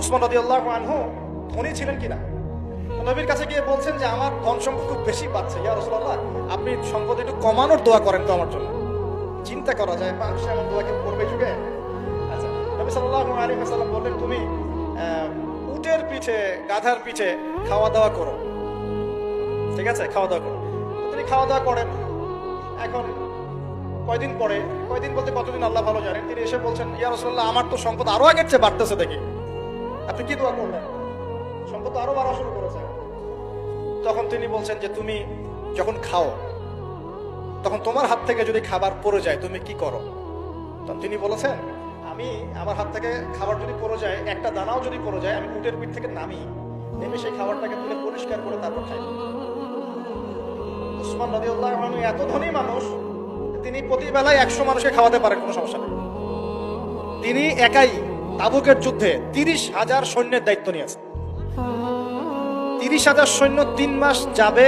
উসমান রদি আল্লাহ আনহু ধনী ছিলেন কিনা? নবীর কাছে গিয়ে বলছেন যে, আমার ধন সম্পদ খুব বেশি পাচ্ছে। ইয়া রসুল্লাহ আপনি সম্পদ একটু কমানোর দোয়া করেন তো আমার জন্য। চিন্তা করা যায় মানুষ এমন দোয়া কেউ করবে যুগে। আচ্ছা নবী সাল্লাল্লাহু আলাইহি ওয়াসাল্লাম বললেন, তুমি উটের পিঠে, গাধার পিঠে খাওয়া দাওয়া করো। ঠিক আছে খাওয়া দাওয়া করো তিনি খাওয়া দাওয়া করেন। এখন কয়দিন পরে, কয়দিন বলতে কতদিন আল্লাহ ভালো জানেন? তিনি এসে বলছেন, ইয়া রসুল্লাহ আমার তো সম্পদ আরও আগের চেয়ে বাড়তেছে দেখি। আপনি কি দোয়া করলেন সম্পদ আরও বাড়া শুরু করেছে। তখন তিনি বলছেন যে, তুমি যখন খাও, তখন তোমার হাত থেকে যদি খাবার পড়ে যায়, তুমি কি করো? তখন তিনি বলেছেন, আমি আমার হাত থেকে খাবার যদি পড়ে যায়, একটা দানাও যদি পড়ে যায়, আমি উটের পিঠ থেকে নামি, নেমে সেই খাবারটাকে তুলে পরিষ্কার করে তারপর খাই। উসমান আনহু এত ধনী মানুষ, তিনি প্রতিবেলায় একশো মানুষকে খাওয়াতে পারেন কোনো সমস্যা নেই। তিনি একাই তাবুকের যুদ্ধে তিরিশ হাজার সৈন্যের দায়িত্ব নিয়েছে তিরিশ হাজার সৈন্য তিন মাস যাবে,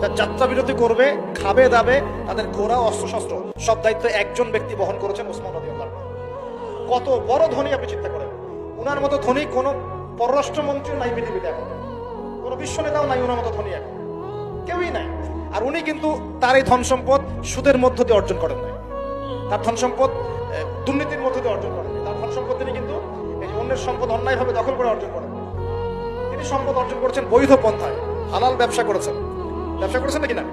তার যাত্রা বিরতি করবে, খাবে, দাবে, তাদের ঘোড়া অস্ত্র শস্ত্র সব দায়িত্ব একজন ব্যক্তি বহন করেছেন রাদিয়াল্লাহু আনহু। কত বড় ধনী আপনি চিন্তা করেন। উনার মতো ধনী কোনো পররাষ্ট্রমন্ত্রী নাই পৃথিবীতে এখন। কোনো বিশ্ব নেতাও নাই ওনার মতো ধনী এখন। কেউই নাই। আর উনি কিন্তু তার এই ধন সম্পদ সুদের মধ্য দিয়ে অর্জন করেন নাই। তার ধন সম্পদ দুর্নীতির মধ্য দিয়ে অর্জন করেন ধন তিনি কিন্তু এই অন্যের সম্পদ অন্যায়ভাবে দখল করে অর্জন করেন। তিনি সম্পদ অর্জন করেছেন বৈধ পন্থায়, হালাল ব্যবসা করেছেন। ব্যবসা করেছেন নাকি না?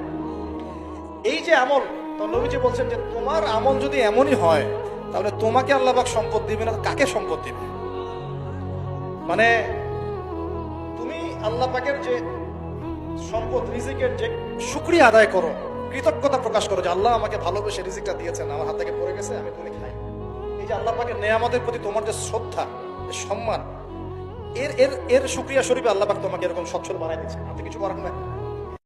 এই যে আমল, তো বলছেন যে তোমার আমল যদি এমনই হয়, তাহলে তোমাকে আল্লাহবাক সম্পদ দিবে না, কাকে সম্পদ দিবে? মানে তুমি আল্লাহ পাকের যে সম্পদ, রিজিকের যে শুক্রিয়া আদায় করো, কৃতজ্ঞতা প্রকাশ করো যে আল্লাহ আমাকে ভালোবেসে রিজিকটা দিয়েছেন, আমার হাত থেকে পড়ে গেছে, আমি তুলে খাই। যে আল্লাহ পাকের নেয়ামতের প্রতি তোমার যে শ্রদ্ধা সম্মান, এর এর এর সুক্রিয়া শরীফে আল্লাহ পাক তোমাকে এরকম সচ্ছল বানাই দিচ্ছে আপনি কিছু করার নাই।